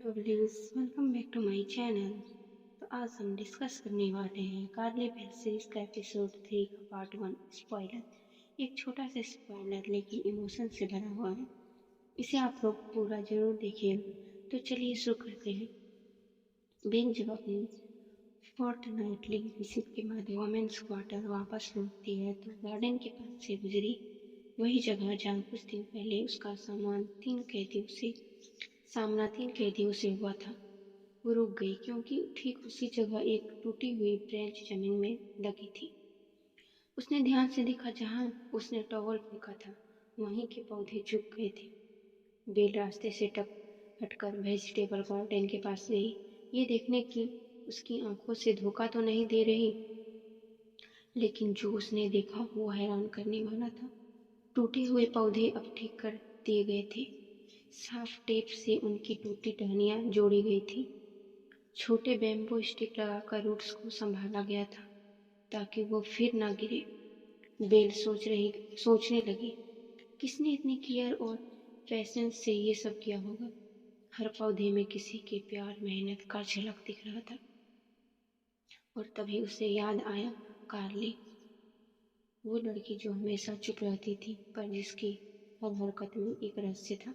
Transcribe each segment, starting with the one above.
Please welcome back to my channel तो आज हम डिस्कस करने वाले हैं कार्ली बेल सीरीज़ का एपिसोड थ्री का पार्ट वन स्पॉइलर एक छोटा सा स्पॉइलर लेकिन इमोशन से भरा हुआ है। इसे आप लोग पूरा ज़रूर देखिएगा तो चलिए शुरू करते हैं। बेन जब अपनी फोर्थ नाइटली विज़िट के बाद वोमेंस क्वार्टर वापस लौटती है तो गार्डन के पास से गुजरी। वही जगह जहाँ कुछ दिन पहले उसका सामान तीन कैदियों से सामना तीन कैदियों से हुआ था। वो रुक गई क्योंकि ठीक उसी जगह एक टूटी हुई ब्रेंच ज़मीन में लगी थी। उसने ध्यान से देखा जहाँ उसने टॉवल फेंका था, वहीं के पौधे झुक गए थे। बेल रास्ते से टप हटकर वेजिटेबल गार्डन के पास गई। ये देखने की उसकी आँखों से धोखा तो नहीं दे रही, लेकिन जो उसने देखा वो हैरान करने वाला था। टूटे हुए पौधे अब ठीक कर दिए गए थे। साफ़ टेप से उनकी टूटी टहनियाँ जोड़ी गई थी। छोटे बैम्बो स्टिक लगाकर रूट्स को संभाला गया था, ताकि वो फिर ना गिरे। बेल सोच रही, सोचने लगी, किसने इतनी केयर और पैसेंस से ये सब किया होगा? हर पौधे में किसी के प्यार, मेहनत का झलक दिख रहा था। और तभी उसे याद आया, कार्ली। वो लड़की जो हमेशा चुप रहती थी, पर जिसकी हर हरकत में एक रहस्य था।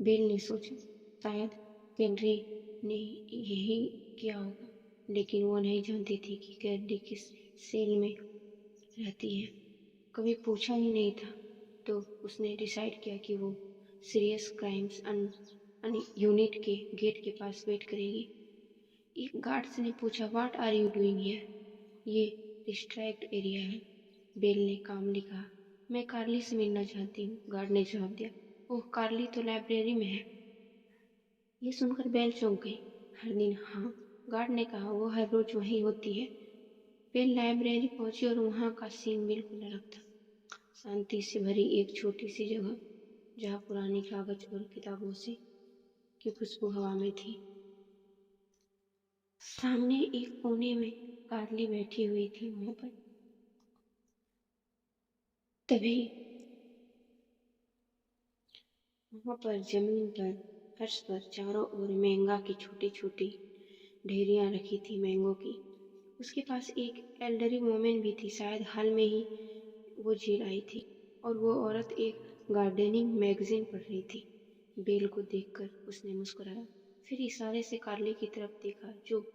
बेल ने सोचा। शायद कैंड्री ने यही किया होगा, लेकिन वो नहीं जानती थी कि कैंड्री किस सेल में रहती है। कभी पूछा ही नहीं था तो उसने डिसाइड किया कि वो सीरियस क्राइम्स अन अन यूनिट के गेट के पास वेट करेगी। एक गार्ड्स ने पूछा what are you doing here ये डिस्ट्रैक्ट एरिया है, बेल ने काम लिखा मैं कार्ली से मिलना चाहती हूँ गार्ड ने जवाब दिया। ओह, कार्ली तो लाइब्रेरी में है। ये सुनकर बेल चौंक गई। हर दिन हाँ गार्ड ने कहा, वो हर रोज वहीं होती है। बेल लाइब्रेरी पहुँची और वहाँ का सीन बिल्कुल अलग था। शांति से भरी एक छोटी सी जगह, जहाँ पुरानी कागज़ और किताबों से की खुशबू हवा में थी। सामने एक कोने में कार्ली बैठी हुई थी, वहाँ पर। तभी वहाँ पर ज़मीन पर फर्श पर चारों ओर मैंगा की छोटी छोटी ढेरियाँ रखी थी मैंगो की। उसके पास एक एल्डरी वोमेन भी थी, शायद हाल में ही वो जेल आई थी और वो औरत एक गार्डनिंग मैगजीन पढ़ रही थी। बेल को देखकर उसने मुस्कुराया। फिर इशारे से कार्ली की तरफ़ देखा, जो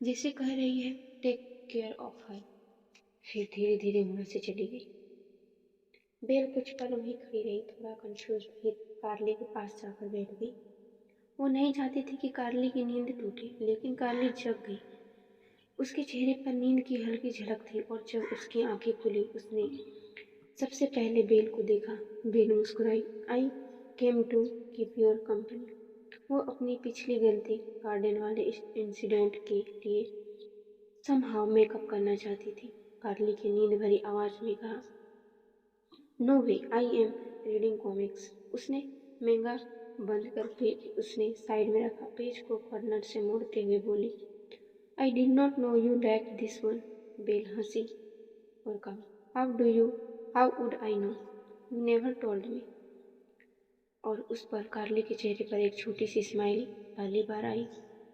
जैसे कह रही है टेक केयर ऑफ़ हर फिर धीरे धीरे वहाँ से चली गई। बेल कुछ पल वहीं खड़ी रही, थोड़ा कंफ्यूज फिर कार्ली के पास जाकर बैठ गई। वो नहीं चाहती थी कि कार्ली की नींद टूटे, लेकिन कार्ली जग गई। उसके चेहरे पर नींद की हल्की झलक थी और जब उसकी आँखें खुली, उसने सबसे पहले बेल को देखा। बेल मुस्कुराई। I came to keep your company वो अपनी पिछली गलती गार्डन वाले इस इंसिडेंट के लिए समहाव मेकअप करना चाहती थी। कार्ली की नींद भरी आवाज़ में कहा no way I am reading comics उसने महँगा बंद कर पेज उसने साइड में रखा। पेज को कॉर्नर से मोड़ते हुए बोली I did not know you like this one Bell हँसी और कहा how do you how would I know you never told me और उस पर कार्ली के चेहरे पर एक छोटी सी स्माइल पहली बार आई।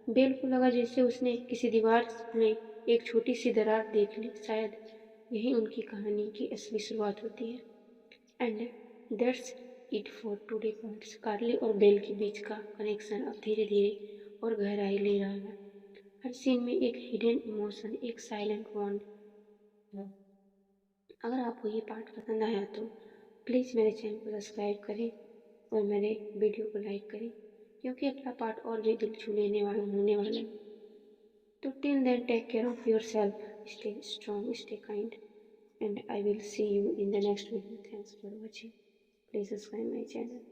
बेल को लगा जैसे उसने किसी दीवार में एक छोटी सी दरार देख ली। शायद यही उनकी कहानी की असली शुरुआत होती है। And that's it for today points Carly और बेल के बीच का कनेक्शन अब धीरे धीरे और गहराई ले रहा है। हर सीन में एक हिडन इमोशन एक साइलेंट बॉन्ड अगर आपको ये पार्ट पसंद आया तो प्लीज़ मेरे चैनल को सब्सक्राइब करें और मेरे वीडियो को लाइक करें, क्योंकि अगला पार्ट और भी दिल छू लेने वाला, होने वाला है। तो till then take care of yourself stay strong stay kind and I will see you in the next video. Thanks for watching. Please subscribe my channel.